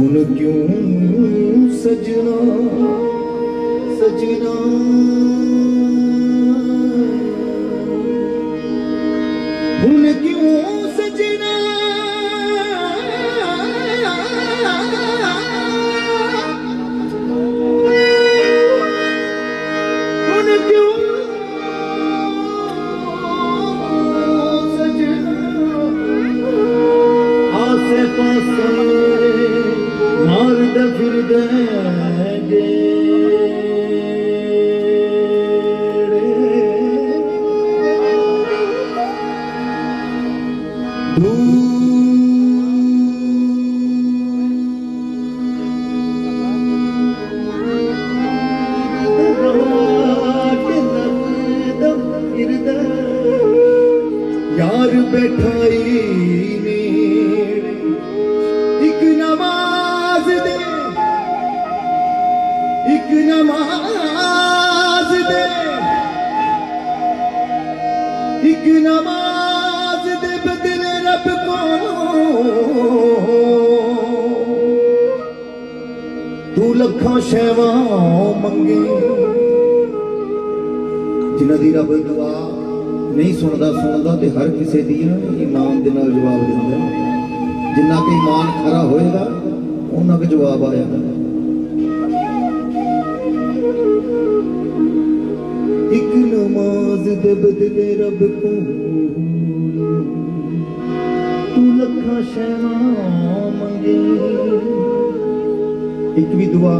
उन क्यों सजना सजना? उन क्यों सजना? उन क्यों ਇੱਕ ਨਮਾਜ਼ ਦੇ ਬਦਲੇ ਰੱਬ ਕੋਲੋਂ। ਤੂੰ ਲੱਖਾਂ ਸ਼ੈਵਾਂ ਮੰਗੀ। ਜਿਨ੍ਹਾਂ ਦੀ ਰੱਬ ਦੁਆ ਨਹੀਂ ਸੁਣਦਾ ਸੁਣਦਾ ਤੇ ਹਰ ਕਿਸੇ ਦੀ ਨਾ ਦੇ ਨਾਲ ਜਵਾਬ ਦਿੰਦਾ। ਜਿੰਨਾ ਕਿ ਈਮਾਨ ਖਰਾ ਹੋਏਗਾ, ਉਹਨਾਂ ਕੁ ਜਵਾਬ ਆ ਜਾਂਦਾ ਦੇ ਬਦਲੇ ਰੱਬ ਕੋਲੋਂ ਤੂੰ ਲੱਖਾਂ ਸ਼ੈਵਾਂ ਮੰਗੇ। ਇੱਕ ਵੀ ਦੁਆ,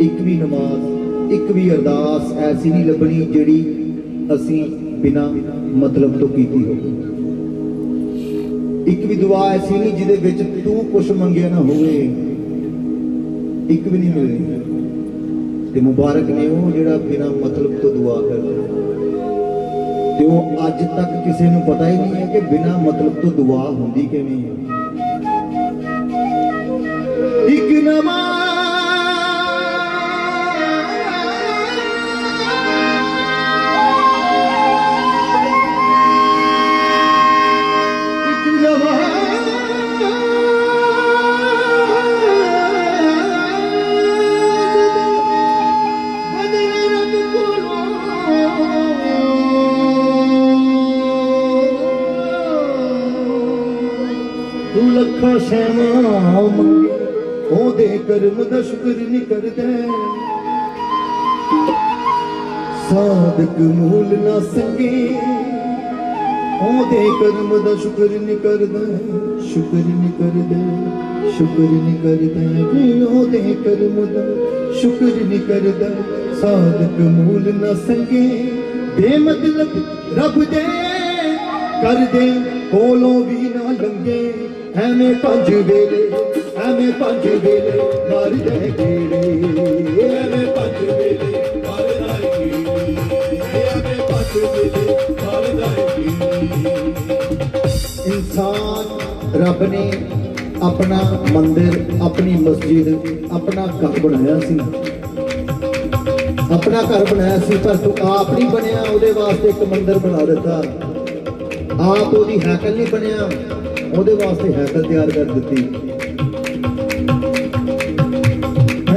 ਇੱਕ ਵੀ ਨਮਾਜ਼, ਇੱਕ ਵੀ ਅਰਦਾਸ ਐਸੀ ਨਹੀਂ ਲੱਭਣੀ ਜਿਹੜੀ ਅਸੀਂ ਬਿਨਾ ਮਤਲਬ ਤੋਂ ਕੀਤੀ ਹੋਵੇ। ਇੱਕ ਵੀ ਦੁਆ ਐਸੀ ਨਹੀਂ ਜਿਹਦੇ ਵਿੱਚ ਤੂੰ ਕੁਝ ਮੰਗਿਆ ਨਾ ਹੋਵੇ। ਇੱਕ ਵੀ ਨਹੀਂ ਮਿਲਦੀ ਤੇ ਮੁਬਾਰਕ ਨੇ ਉਹ ਜਿਹੜਾ ਬਿਨਾ ਮਤਲਬ ਤੋਂ ਦੁਆ ਕਰਦਾ। ਤੇ ਉਹ ਅੱਜ ਤੱਕ ਕਿਸੇ ਨੂੰ ਪਤਾ ਹੀ ਨਹੀਂ ਹੈ ਕਿ ਬਿਨਾ ਮਤਲਬ ਤੋਂ ਦੁਆ ਹੁੰਦੀ ਕਿਵੇਂ ਹੈ। ਇੱਕ ਨਮਾਜ਼ ਮੰਗੇ, ਉਹਦੇ ਕਰਮ ਦਾ ਸ਼ੁਕਰ ਨਹੀਂ ਕਰਦਾ। ਸਾਦਕ ਮੂਲ ਨਾ ਸੰਗੇ, ਉਹਦੇ ਕਰਮ ਦਾ ਸ਼ੁਕਰ ਨਹੀਂ ਕਰਦਾ। ਸ਼ੁਕਰ ਨਹੀਂ ਕਰਦਾ, ਸ਼ੁਕਰ ਨਹੀਂ ਕਰਦਾ। ਕਿ ਉਹਦੇ ਕਰਮ ਦਾ ਸ਼ੁਕਰ ਨਹੀਂ ਕਰਦਾ। ਸਾਧਕ ਮੂਲ ਨਾ ਸੰਗੇ, ਬੇਮਤਲਬ ਰੱਬ ਦੇ ਕਰਦੇ, ਕੋਲੋਂ ਵੀ ਨਾ ਲੰਗੇ ਐਵੇਂ ਪੰਜ ਵੇਲੇ, ਐਵੇਂ ਪੰਜ ਵੇਲੇ ਮਾਰਦਾ ਗੇੜੇ ਐਵੇਂ ਪੰਜ ਵੇਲੇ ਮਾਰਦਾ ਏ ਐਵੇਂ ਪੰਜ ਵੇਲੇ ਮਾਰਦਾ ਏ ਇਨਸਾਨ ਰੱਬ ਨੇ ਆਪਣਾ ਮੰਦਿਰ, ਆਪਣੀ ਮਸਜਿਦ, ਆਪਣਾ ਘਰ ਬਣਾਇਆ ਸੀ। ਆਪਣਾ ਘਰ ਬਣਾਇਆ ਸੀ, ਪਰ ਤੂੰ ਆਪ ਨਹੀਂ ਬਣਿਆ, ਉਹਦੇ ਵਾਸਤੇ ਇੱਕ ਮੰਦਿਰ ਬਣਾ ਦਿੱਤਾ। ਆਪ ਉਹਦੀ ਹੈਕਲ ਨਹੀਂ ਬਣਿਆ। ਉਹਦੇ ਵਾਸਤੇ ਹੈਕਲ ਤਿਆਰ ਕਰ ਦਿੱਤੀ।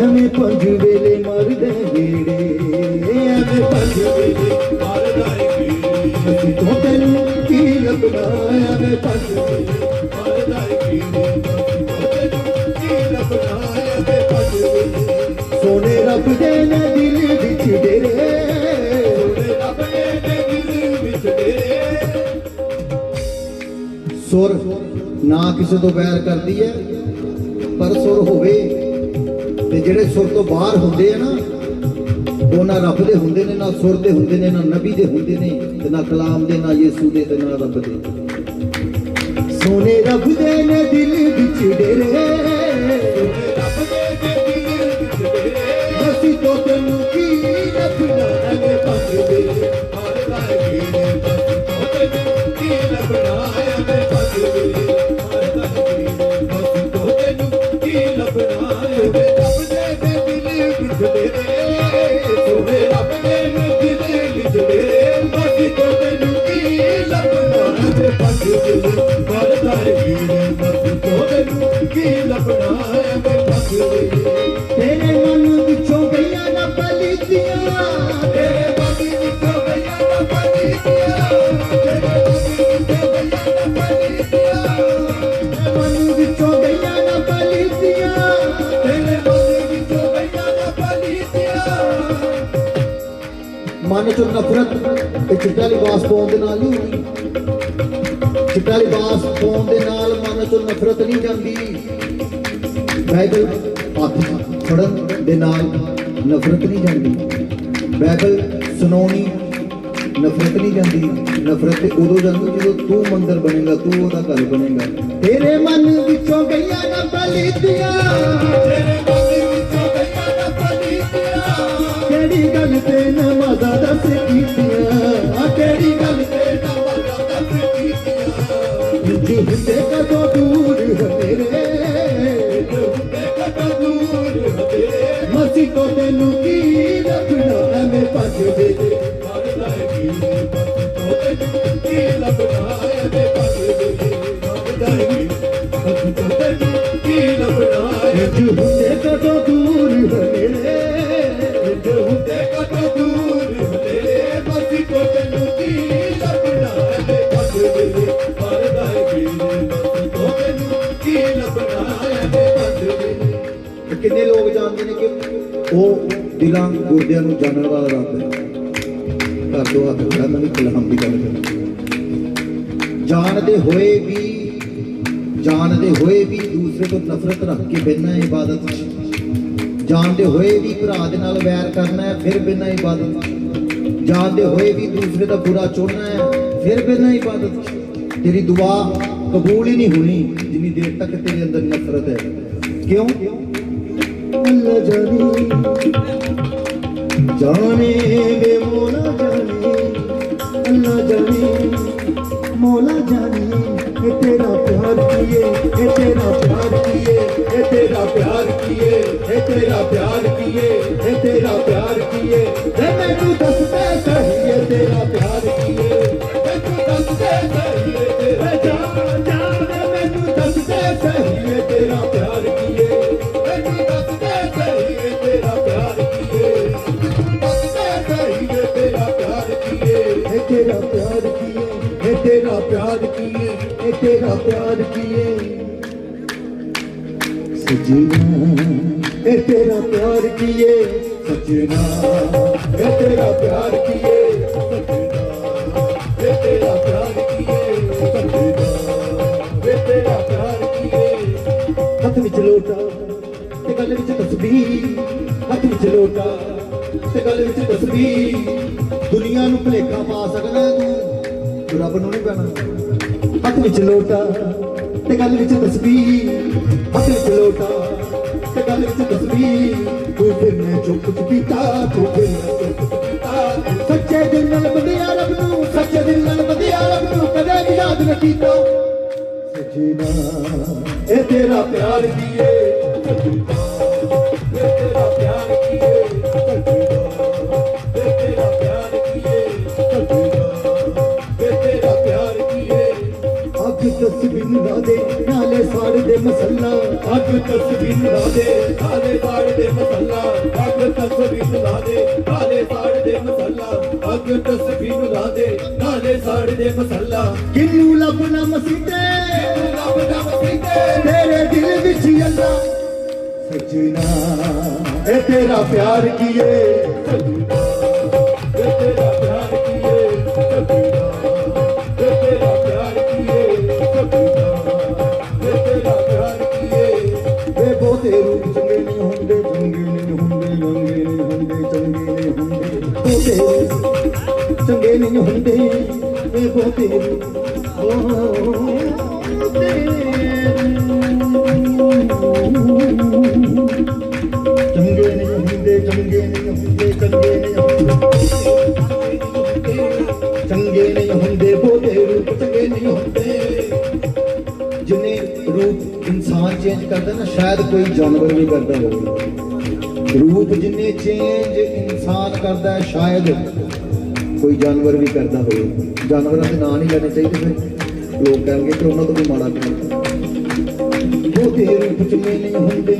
ਐਵੇਂ ਪੰਜ ਵੇਲੇ ਮਰਦੇ ਸੁਰ ਨਾ ਕਿਸੇ ਤੋਂ ਵੈਰ ਕਰਦੀ ਹੈ, ਪਰ ਸੁਰ ਹੋਵੇ ਤੇ ਜਿਹੜੇ ਸੁਰ ਤੋਂ ਬਾਹਰ ਹੁੰਦੇ ਆ ਨਾ, ਉਹ ਨਾ ਰੱਬ ਦੇ ਹੁੰਦੇ ਨੇ, ਨਾ ਸੁਰ ਦੇ ਹੁੰਦੇ ਨੇ, ਨਾ ਨਬੀ ਦੇ ਹੁੰਦੇ ਨੇ ਤੇ ਨਾ ਕਲਾਮ ਦੇ, ਨਾ ਯਿਸੂ ਦੇ ਤੇ ਨਾ ਰੱਬ ਦੇ। ਸੋਨੇ ਰੱਬ ਦੇ ਨੇ ਦਿਲ ਵਿੱਚ ਮਨ ਨਫ਼ਰਤ ਇਹ ਚਿੱਟਾ ਲਿਬਾਸ ਪਾਉਣ ਦੇ ਨਾਲ ਨਹੀਂ ਹੁੰਦੀ ਚਿੱਟਾ ਲਿਬਾਸ ਪਾਉਣ ਦੇ ਨਾਲ ਮਨ ਚੋਂ ਨਫ਼ਰਤ ਨਹੀਂ ਜਾਂਦੀ। ਬਾਈਬਲ ਹੱਥ ਫੜਨ ਦੇ ਨਾਲ ਨਫ਼ਰਤ ਨਹੀਂ ਜਾਂਦੀ। ਬਾਈਬਲ ਸੁਣਾਉਣੀ ਨਫ਼ਰਤ ਨਹੀਂ ਜਾਂਦੀ। ਨਫ਼ਰਤ ਤੇ ਉਦੋਂ ਜਾਂਦੀ ਜਦੋਂ ਤੂੰ ਮੰਦਰ ਬਣੇਗਾ, ਤੂੰ ਉਹਦਾ ਘਰ ਬਣੇਗਾ। ਤੇਰੇ ਮਨ ਵਿੱਚੋਂ ਗਈਆਂ ਨਾ ਪਲੀਤੀਆਂ। ਤੇਰੇ ਬਾਕੀ ਵਿੱਚੋਂ ਗਈਆਂ ਨਾ ਪਲੀਤੀਆਂ। ਕਿਹੜੀ ਗੱਲ ਤੇ ਲੱਭਣਾ ਹੁੰਦੇ ਕਦੋਂ ਦੂਰ ਹਨੇਰੇ ਇੰਜ ਹੁੰਦੇ ਕਦੋਂ ਦੂਰ ਹਦੇ ਮਸੀ ਤੋਤੇ ਨੂੰ ਕੀ ਲੱਭਣਾ ਐਵੇਂ ਭੱਜ ਦੇ ਮਰਦਾ ਕੀ ਬਸ ਤੋਤੇ ਨੂੰ ਕੀ ਲੱਭਣਾ ਐਵੇਂ ਭੱਜ ਦੇ ਕਿੰਨੇ ਲੋਕ ਜਾਣਦੇ ਨੇ ਕਿ ਉਹ ਦਿਲਾਂ ਗੁਰਦਿਆਂ ਨੂੰ ਜਾਣਨ ਵਾਲਾ ਰੱਬ ਹੈ? ਕਰ ਦੋ ਹੱਥ ਖੜਾ ਮੈਂ ਕਲਹਮ ਦੀ ਗੱਲ ਕਰਾਂ ਜਾਣਦੇ ਹੋਏ ਵੀ ਜਾਣਦੇ ਹੋਏ ਵੀ ਦੂਸਰੇ ਤੋਂ ਨਫ਼ਰਤ ਰੱਖ ਕੇ ਬਿਨਾਂ ਇਬਾਦਤ ਜਾਣਦੇ ਹੋਏ ਵੀ ਭਰਾ ਦੇ ਨਾਲ ਵੈਰ ਕਰਨਾ ਹੈ, ਫਿਰ ਬਿਨਾਂ ਇਬਾਦਤ ਜਾਣਦੇ ਹੋਏ ਵੀ ਦੂਸਰੇ ਦਾ ਬੁਰਾ ਚੁਣਨਾ ਹੈ, ਫਿਰ ਬਿਨਾਂ ਇਬਾਦਤ ਤੇਰੀ ਦੁਆ ਕਬੂਲ ਹੀ ਨਹੀਂ ਹੋਣੀ ਜਿੰਨੀ ਦੇਰ ਤੱਕ ਤੇਰੇ ਅੰਦਰ ਨਫ਼ਰਤ ਹੈ। ਕਿਉਂ? ਅੱਲਾ ਜਾਣੇ ਜਾਣੇ ਵੇ ਜਾਣੇ। ਅੱਲਾ ਜਾਣੇ, ਮੌਲਾ ਜਾਣੇ ਤੇਰਾ ਪਿਆਰ ਕੀਏ ਇਹ ਤੇਰਾ ਪਿਆਰ ਕੀਏ ਇਹ ਤੇਰਾ ਪਿਆਰ ਕੀਏ ਇਹ ਤੇਰਾ ਪਿਆਰ ਕੀਏ ਇਹ ਤੇਰਾ ਪਿਆਰ ਕੀਏ ਤੇ ਮੈਨੂੰ ਦੱਸ ਸਹੀ ਇਹ ਤੇਰਾ ਪਿਆਰ ਕੀਏ ਮੈਨੂੰ ਦੱਸ ਸਹੀ ਇਹ ਤੇਰਾ ਜਾਨ ਜਾਨ ਮੈਨੂੰ ਦੱਸ ਸਹੀ ਇਹ ਤੇਰਾ ਪਿਆਰ ਕੀਏ ਮੈਨੂੰ ਦੱਸ ਸਹੀ ਇਹ ਤੇਰਾ ਪਿਆਰ ਕੀਏ ਦੱਸ ਦੇ ਸਹੀ ਇਹ ਤੇਰਾ ਪਿਆਰ ਕੀਏ ਇਹ ਤੇਰਾ ਪਿਆਰ ਕੀਏ ਇਹ ਤੇਰਾ ਪਿਆਰ ਕੀਏ ਇਹ ਤੇਰਾ ਪਿਆਰ ਕੀਏ ਸਜਣਾ ਇਹ ਤੇਰਾ ਪਿਆਰ ਕੀਏ, ਸਜਣਾ। ਇਹ ਤੇਰਾ ਪਿਆਰ ਕੀਏ, ਸਜਣਾ। ਇਹ ਤੇਰਾ ਪਿਆਰ ਕੀਏ, ਸਜਣਾ। ਇਹ ਤੇਰਾ ਪਿਆਰ ਕੀਏ। ਹੱਥ ਵਿੱਚ ਲੋਟਾ, ਤੇ ਗੱਲ ਵਿੱਚ ਤਸਬੀਹ। ਹੱਥ ਵਿੱਚ ਲੋਟਾ, ਤੇ ਗੱਲ ਵਿੱਚ ਤਸਬੀਹ। ਦੁਨੀਆ ਨੂੰ ਭਲੇਖਾ ਪਾ ਸਕਦਾ ਤੂੰ। ਰੱਬ ਨੂੰ ਨਹੀਂ ਪੈਣਾ। ਹੱਥ ਵਿੱਚ ਲੋਟਾ, ਤੇ ਗੱਲ ਵਿੱਚ ਤਸਬੀਹ। ਹੱਥ ਲੋਟਾ, ਤੇ ਗੱਲ ਵਿੱਚ ਤਸਬੀਹ ਤੂੰ ਫਿਰ ਨੇ ਚੁੱਪ ਕੀਤਾ ਤੂੰ ਫਿਰ ਨੇ ਚੁੱਪ ਕੀਤਾ ਸੱਚੇ ਦਿਲ ਨਾਲ ਬੰਦਿਆ ਰੱਬ ਨੂੰ, ਸੱਚੇ ਦਿਲ ਨਾਲ ਬੰਦਿਆ ਰੱਬ ਨੂੰ, ਕਦੇ ਵੀ ਯਾਦ ਨਾ ਕੀਤਾ। ਸਜਣਾ ਇਹ ਤੇਰਾ ਪਿਆਰ ਕੀ ਸਜਣਾ ਇਹ ਤੇਰਾ ਪਿਆਰ ਕੀਏ ਸਜਣਾ ਅੱਗ ਤਸਬੀਹ ਲਾ ਦੇ ਨਾਲੇ ਸਾੜ ਦੇ ਮਸੱਲਾ। ਅੱਗ ਤਸਬੀਹ ਲਾ ਦੇ ਨਾਲੇ ਸਾੜ ਦੇ ਮਸੱਲਾ। ਅੱਗ ਤਸਬੀਹ ਲਾ ਦੇ ਨਾਲੇ ਸਾੜ ਦੇ ਮਸੱਲਾ। ਕਿੰਨੂੰ ਲੱਭਣਾ ਮਸੀਤੇ? ਰੱਬ ਦਾ ਮਸੀਤੇ? ਤੇਰੇ ਦਿਲ ਵਿੱਚ ਅੱਲਾ। ਸਜਣਾ। ਇਹ ਤੇਰਾ ਪਿਆਰ ਕੀਏ ਸਜਣਾ। ਰੂਪ ਚੰਗੇ ਨਹੀਂ ਹੁੰਦੇ ਵੇ ਬਹੁਤੇ ਰੂਪ ਚੰਗੇ ਨਹੀਂ ਹੁੰਦੇ ਚੰਗੇ ਨਹੀਂ ਹੁੰਦੇ ਚੰਗੇ ਨਹੀਂ ਹੁੰਦੇ ਚੰਗੇ ਨਹੀਂ ਹੁੰਦੇ ਬਹੁਤੇ ਰੂਪ ਚੰਗੇ ਨਹੀਂ ਹੁੰਦੇ ਜਿਨੇ ਰੂਪ ਇਨਸਾਨ ਚੇਂਜ ਕਰਦਾ ਨਾ ਸ਼ਾਇਦ ਕੋਈ ਜਾਨਵਰ ਵੀ ਕਰਦਾ ਹੋਵੇ ਰੂਪ ਜਿੰਨੇ ਚੇਂਜ ਇਨਸਾਨ ਕਰਦਾ ਹੈ, ਸ਼ਾਇਦ ਕੋਈ ਜਾਨਵਰ ਵੀ ਕਰਦਾ ਹੋਵੇ। ਜਾਨਵਰਾਂ ਦੇ ਨਾਂ ਨਹੀਂ ਲੈਣੇ ਚਾਹੀਦੇ ਫਿਰ। ਲੋਕ ਕਹਿਣਗੇ ਕਿ ਉਹਨਾਂ ਤੋਂ ਵੀ ਮਾੜਾ ਕਰਦਾ ਬਹੁਤੇ ਰੂਪ ਚੰਗੇ ਨਹੀਂ ਹੁੰਦੇ।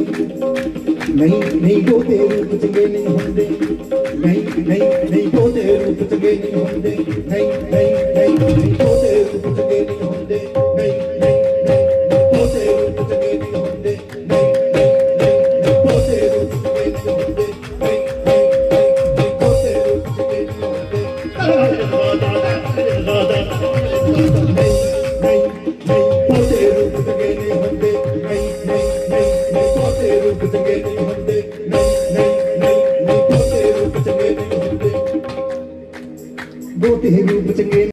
ਨਹੀਂ ਨਹੀਂ ਬਹੁਤੇ ਰੂਪ ਚੰਗੇ ਨਹੀਂ ਹੁੰਦੇ। ਨਹੀਂ ਨਹੀਂ ਨਹੀਂ ਬਹੁਤੇ ਰੂਪ ਚੰਗੇ ਨਹੀਂ ਹੁੰਦੇ। ਨਹੀਂ ਨਹੀਂ ਨਹੀਂ ਬਹੁਤੇ ਰੂਪ ਚੰਗੇ ਨਹੀਂ ਹੁੰਦੇ।